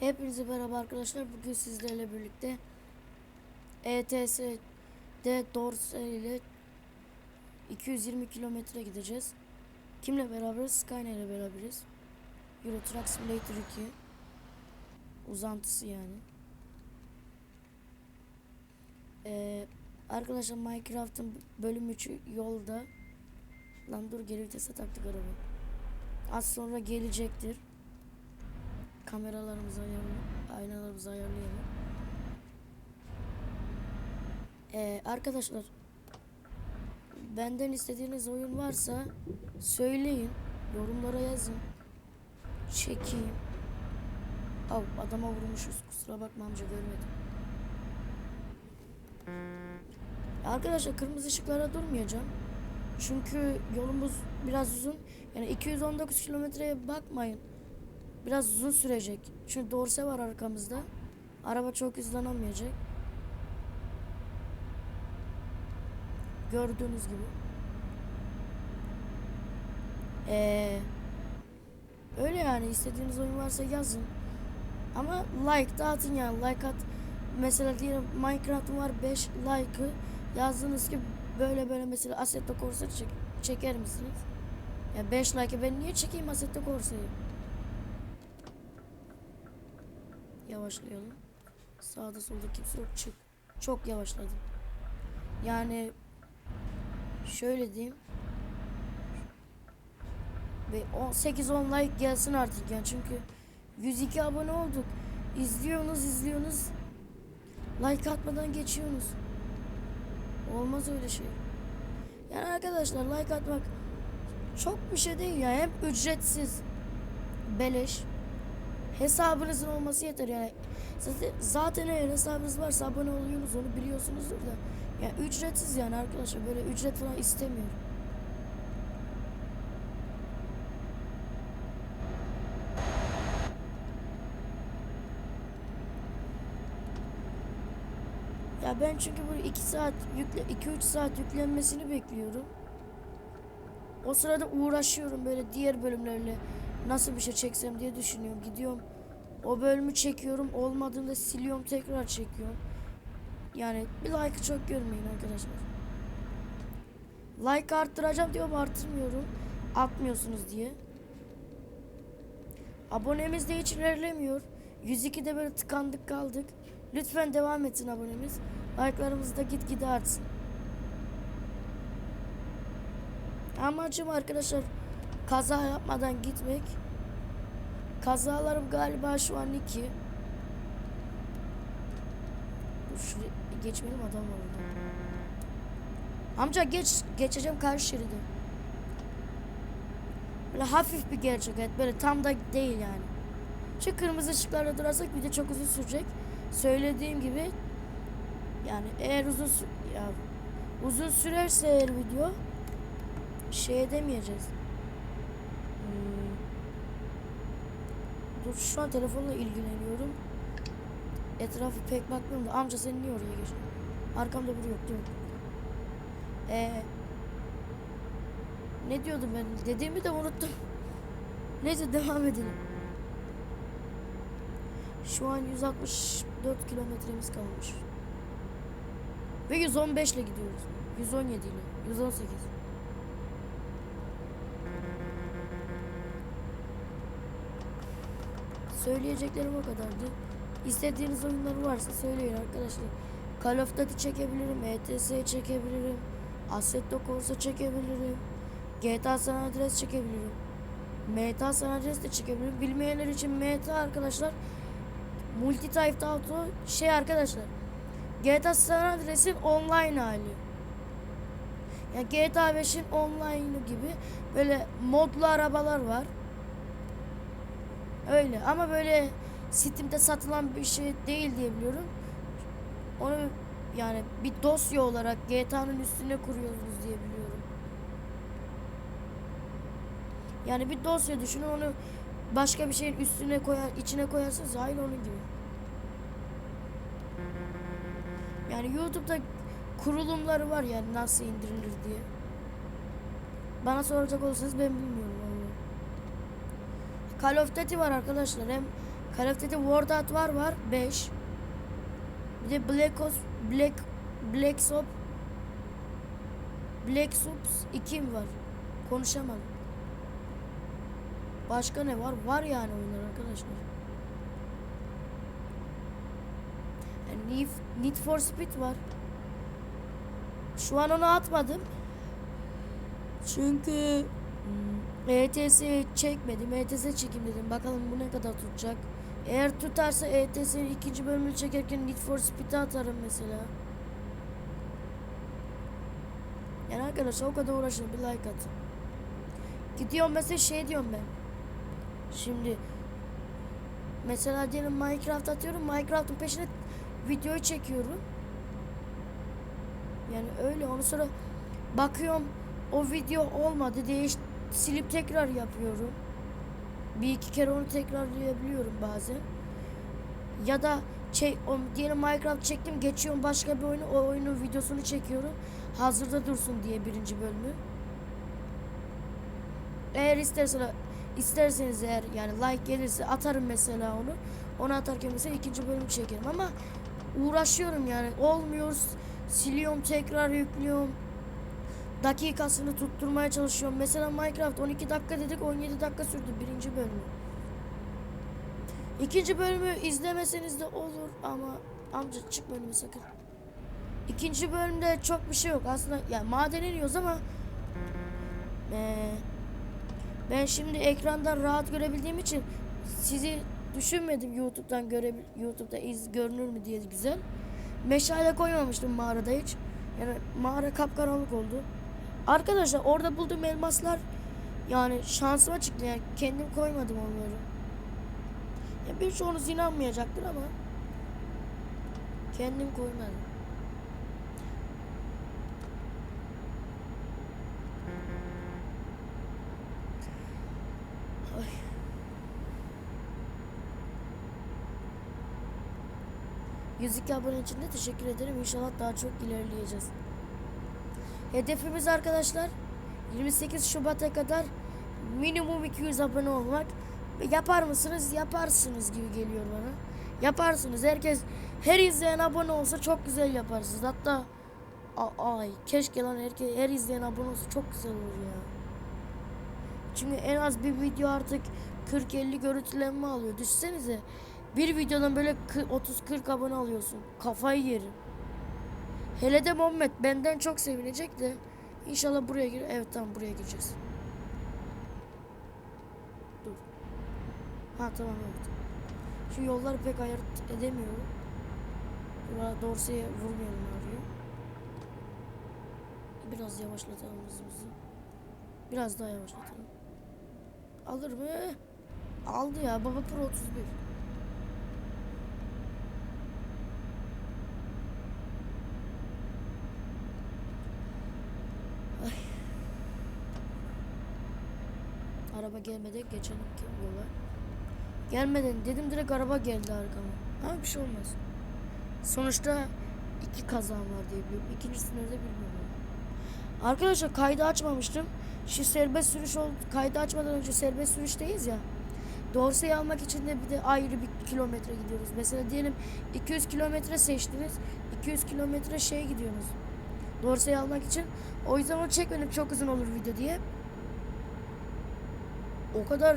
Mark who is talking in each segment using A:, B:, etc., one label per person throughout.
A: Hepinize merhaba arkadaşlar. Bugün sizlerle birlikte ETS'de Dorse ile 220 kilometre gideceğiz. Kimle beraberiz? Skyne ile beraberiz. Euro Truck Simulator 2 uzantısı yani. Ee, arkadaşlar Minecraft'ın bölüm 3'ü yolda. Lan dur geri vitese taktık arabayı. Az sonra gelecektir. Kameralarımızı ayarlayalım. Aynalarımızı ayarlayalım. Ee, arkadaşlar benden istediğiniz oyun varsa söyleyin. Yorumlara yazın. Çekeyim. Av adama vurmuşuz. Kusura bakma amca görmedim. Arkadaşlar kırmızı ışıklara durmayacağım. Çünkü yolumuz biraz uzun. Yani 219 kilometreye bakmayın. Biraz uzun sürecek. Çünkü dorse var arkamızda. Araba çok hızlanamayacak. Gördüğünüz gibi. Ee, öyle yani istediğiniz oyun varsa yazın. Ama like dağıtın yani like at. Mesela diyelim Minecraft'ım var 5 like'ı yazdınız ki böyle böyle mesela Assetto Corsa çek, çeker misiniz? Ya 5 like'ı ben niye çekeyim Assetto Corsa'yı? Yavaşlayalım. Sağda solda kimse yok. Çık. Çok yavaşladım. Yani şöyle diyeyim. Ve 8-10 like gelsin artık yani çünkü 102 abone olduk. İzliyorsunuz izliyorsunuz. Like atmadan geçiyorsunuz. Olmaz öyle şey. Yani arkadaşlar like atmak çok bir şey değil ya. Hem ücretsiz beleş hesabınızın olması yeter yani. Zaten, zaten eğer hesabınız varsa abone oluyorsunuz onu biliyorsunuzdur da. Yani ücretsiz yani arkadaşlar böyle ücret falan istemiyorum. Ya ben çünkü bu 2 saat yükle 2-3 saat yüklenmesini bekliyorum. O sırada uğraşıyorum böyle diğer bölümlerle nasıl bir şey çeksem diye düşünüyorum. Gidiyorum o bölümü çekiyorum olmadığında siliyorum tekrar çekiyorum. Yani bir like çok görmeyin arkadaşlar. Like arttıracağım diyorum arttırmıyorum. Atmıyorsunuz diye. Abonemiz de hiç ilerlemiyor. 102'de böyle tıkandık kaldık. Lütfen devam etsin abonemiz. Like'larımız da gitgide artsın. Amacım arkadaşlar kaza yapmadan gitmek. Kazalarım galiba şu an iki. Şuraya geçmeyelim adam var orada. Amca geç geçeceğim karşı şeridi. Böyle hafif bir gerçek evet böyle tam da değil yani. Şu kırmızı ışıklarda durarsak video çok uzun sürecek. Söylediğim gibi yani eğer uzun ya uzun sürerse eğer video şey edemeyeceğiz. Dur şu an telefonla ilgileniyorum. Etrafı pek bakmıyorum da amca sen niye oraya geçtin? Arkamda biri yok değil mi? Ee, ne diyordum ben? Dediğimi de unuttum. Neyse devam edelim. Şu an 164 kilometremiz kalmış. Ve 115 ile gidiyoruz. 117 ile. 118. Söyleyeceklerim o kadardı. İstediğiniz oyunlar varsa söyleyin arkadaşlar. Call of Duty çekebilirim, ETS çekebilirim, Assetto Corsa çekebilirim, GTA San Andreas çekebilirim. MTA San Andreas de çekebilirim. Bilmeyenler için MTA arkadaşlar Multi Type Auto şey arkadaşlar. GTA San Andreas'in online hali. Yani GTA 5'in online'ı gibi böyle modlu arabalar var. Öyle ama böyle Steam'de satılan bir şey değil diye biliyorum. Onu yani bir dosya olarak GTA'nın üstüne kuruyoruz diye biliyorum. Yani bir dosya düşünün onu başka bir şeyin üstüne koyar, içine koyarsınız aynı onun gibi. Yani YouTube'da kurulumları var yani nasıl indirilir diye. Bana soracak olsanız ben bilmiyorum. Call of Duty var arkadaşlar. Hem Call of Duty World at War var 5. Bir de Black Ops Black Black Ops Black Ops 2 mi var? Konuşamadım. Başka ne var? Var yani oyunlar arkadaşlar. Need, for Speed var. Şu an onu atmadım. Çünkü ETS çekmedim. ETS çekeyim dedim. Bakalım bu ne kadar tutacak. Eğer tutarsa ETS'nin ikinci bölümünü çekerken Need for Speed'e atarım mesela. Yani arkadaşlar o kadar uğraşın bir like atın. Gidiyorum mesela şey diyorum ben. Şimdi mesela diyelim Minecraft atıyorum. Minecraft'ın peşine videoyu çekiyorum. Yani öyle onu sonra bakıyorum o video olmadı diye silip tekrar yapıyorum. Bir iki kere onu tekrarlayabiliyorum bazen. Ya da şey, o, diyelim Minecraft çektim geçiyorum başka bir oyunu o oyunun videosunu çekiyorum. Hazırda dursun diye birinci bölümü. Eğer istersen isterseniz eğer yani like gelirse atarım mesela onu. Onu atarken mesela ikinci bölümü çekerim ama uğraşıyorum yani olmuyor siliyorum tekrar yüklüyorum dakikasını tutturmaya çalışıyorum mesela Minecraft 12 dakika dedik 17 dakika sürdü birinci bölümü İkinci bölümü izlemeseniz de olur ama amca çıkma önüme sakın İkinci bölümde çok bir şey yok aslında yani maden iniyoruz ama ee, ben şimdi ekrandan rahat görebildiğim için sizi düşünmedim YouTube'dan göre YouTube'da iz görünür mü diye güzel. Meşale koymamıştım mağarada hiç. Yani mağara kapkaranlık oldu. Arkadaşlar orada bulduğum elmaslar yani şansıma çıktı yani kendim koymadım onları. Ya birçoğunuz inanmayacaktır ama kendim koymadım. Ay. Yüzük abone için de teşekkür ederim. İnşallah daha çok ilerleyeceğiz. Hedefimiz arkadaşlar 28 Şubat'a kadar minimum 200 abone olmak. Yapar mısınız? Yaparsınız gibi geliyor bana. Yaparsınız. Herkes her izleyen abone olsa çok güzel yaparsınız. Hatta ay keşke lan herkes her izleyen abone olsa çok güzel olur ya. Çünkü en az bir video artık 40-50 görüntülenme alıyor. Düşünsenize bir videodan böyle 30-40 abone alıyorsun. Kafayı yerim. Hele de Muhammed benden çok sevinecek de inşallah buraya gir. Evet tamam buraya gireceğiz. Dur. Ha tamam evet. Şu yolları pek ayırt edemiyorum. Buraya Dorsey'e vurmayalım arıyor. Biraz yavaşlatalım hızımızı. Biraz daha yavaşlatalım. Alır mı? Aldı ya Baba Pro 31. Ay. Araba gelmeden geçelim ki yola. Gelmeden dedim direkt araba geldi arkama. Ama bir şey olmaz. Sonuçta iki kazan var diye biliyorum. İkincisini de bilmiyorum. Arkadaşlar kaydı açmamıştım. Şu serbest sürüş oldu. Kaydı açmadan önce serbest sürüşteyiz ya. Dorseyi almak için de bir de ayrı bir kilometre gidiyoruz. Mesela diyelim 200 kilometre seçtiniz. 200 kilometre şey gidiyorsunuz. Dorseyi almak için. O yüzden onu çekmedim çok uzun olur video diye. O kadar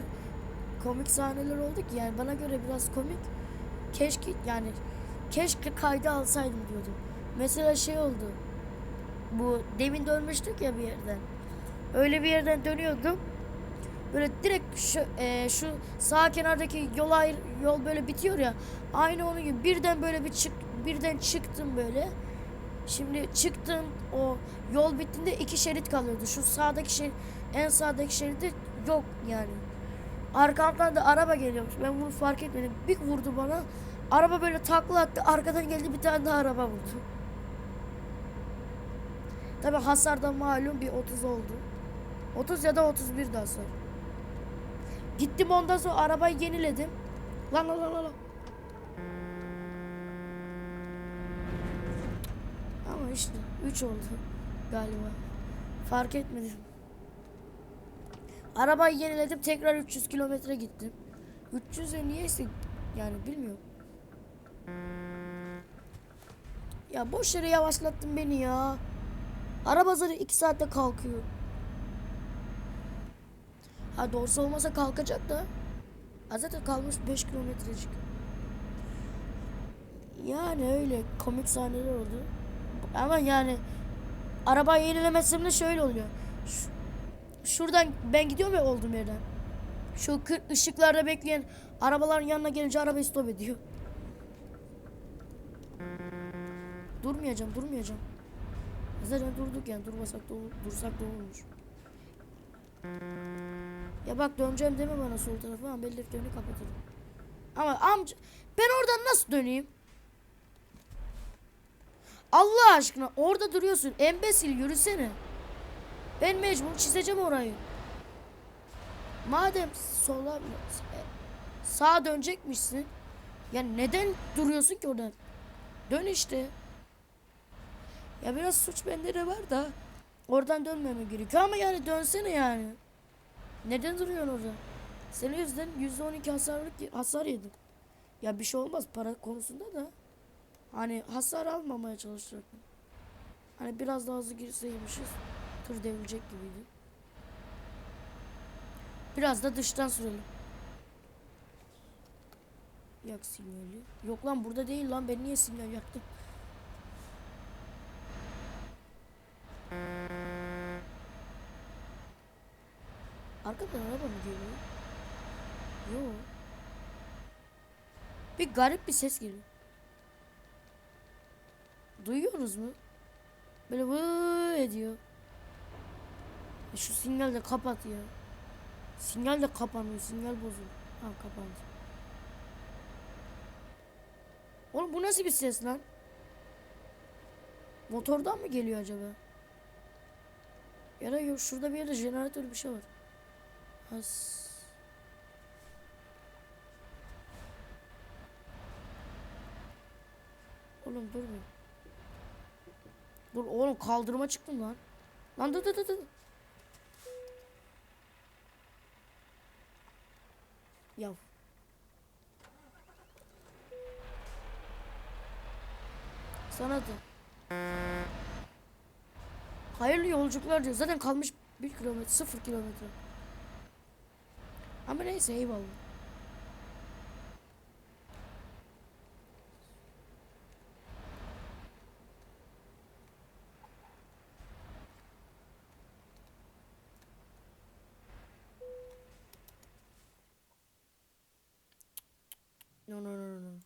A: komik sahneler oldu ki yani bana göre biraz komik. Keşke yani keşke kaydı alsaydım diyordum. Mesela şey oldu. Bu demin dönmüştük ya bir yerden. Öyle bir yerden dönüyordum. Böyle direkt şu, e, şu sağ kenardaki yol ayrı, yol böyle bitiyor ya. Aynı onun gibi birden böyle bir çık birden çıktım böyle. Şimdi çıktım o yol bittiğinde iki şerit kalıyordu. Şu sağdaki şerit en sağdaki şeridi yok yani. Arkamdan da araba geliyormuş. Ben bunu fark etmedim. Bir vurdu bana. Araba böyle takla attı. Arkadan geldi bir tane daha araba vurdu. Tabi hasarda malum bir 30 oldu. 30 ya da 31 de hasar. Gittim ondan sonra arabayı yeniledim. Lan lan lan lan. Ama işte 3 oldu galiba. Fark etmedim. Arabayı yeniledim tekrar 300 kilometre gittim. 300'e niyeyse Yani bilmiyorum. Ya boş yere yavaşlattın beni ya. Araba zaten 2 saatte kalkıyor. Ha doğrusu olmasa kalkacak da. Ha zaten kalmış 5 kilometrecik. Yani öyle komik sahneler oldu. Ama yani araba yenilemesem de şöyle oluyor. Ş- şuradan ben gidiyorum ya olduğum yerden. Şu kır ışıklarda bekleyen arabaların yanına gelince arabayı stop ediyor. Durmayacağım, durmayacağım. Zaten durduk yani durmasak da olur, dursak da olurmuş. Ya bak döneceğim deme bana sol tarafa ama belli kapatırım. Ama amca ben oradan nasıl döneyim? Allah aşkına orada duruyorsun. Embesil yürüsene. Ben mecbur çizeceğim orayı. Madem sola sağa dönecekmişsin. Ya neden duruyorsun ki oradan? Dön işte. Ya biraz suç bende de var da oradan dönmeme gerekiyor ama yani dönsene yani. Neden duruyorsun orada? Senin yüzünden %12 hasarlık hasar yedim. Ya bir şey olmaz para konusunda da. Hani hasar almamaya çalışacaktım. Hani biraz daha hızlı girseymişiz. Tır devrilecek gibiydi. Biraz da dıştan sürelim. Yak sinyali. Yok lan burada değil lan ben niye sinyal yaktım? Arkadan araba mı geliyor? Yok. Bir garip bir ses geliyor. Duyuyorsunuz mu? Böyle vıı ediyor. Şu sinyal de kapat ya. Sinyal de kapanıyor. Sinyal bozuldu. Ha kapandı. Oğlum bu nasıl bir ses lan? Motordan mı geliyor acaba? Ya da yok şurada bir yerde jeneratör bir şey var. Has. Oğlum dur bir. Dur oğlum kaldırıma çıktım lan. Lan dur dur dur. dur. Yav. Sana da. Hayırlı yolculuklar diyor. Zaten kalmış bir kilometre, sıfır kilometre. Ama neyse eyvallah. No no no no.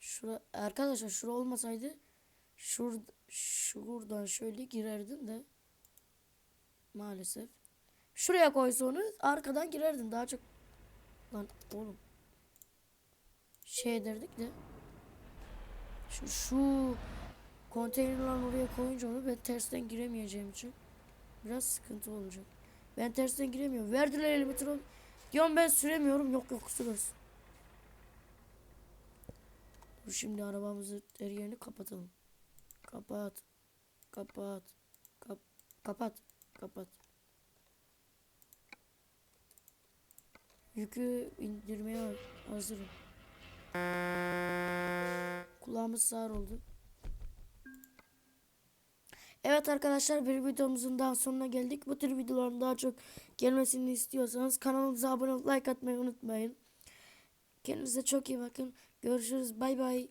A: Şura arkadaşlar şura olmasaydı şur şuradan şöyle girerdin de maalesef. Şuraya koysa onu arkadan girerdin daha çok lan oğlum şey derdik de şu şu konteynerlerin oraya koyunca onu ben tersten giremeyeceğim için biraz sıkıntı olacak. Ben tersten giremiyorum. Verdiler elimi tron. Diyorum ben süremiyorum. Yok yok sürürsün. Dur şimdi arabamızı her yerini kapatalım. Kapat. Kapat. Kap kapat. Kapat. Yükü indirmeye hazırım. Kulağımız sağır oldu. Evet arkadaşlar bir videomuzun daha sonuna geldik. Bu tür videoların daha çok gelmesini istiyorsanız kanalımıza abone olup like atmayı unutmayın. Kendinize çok iyi bakın. Görüşürüz. Bay bay.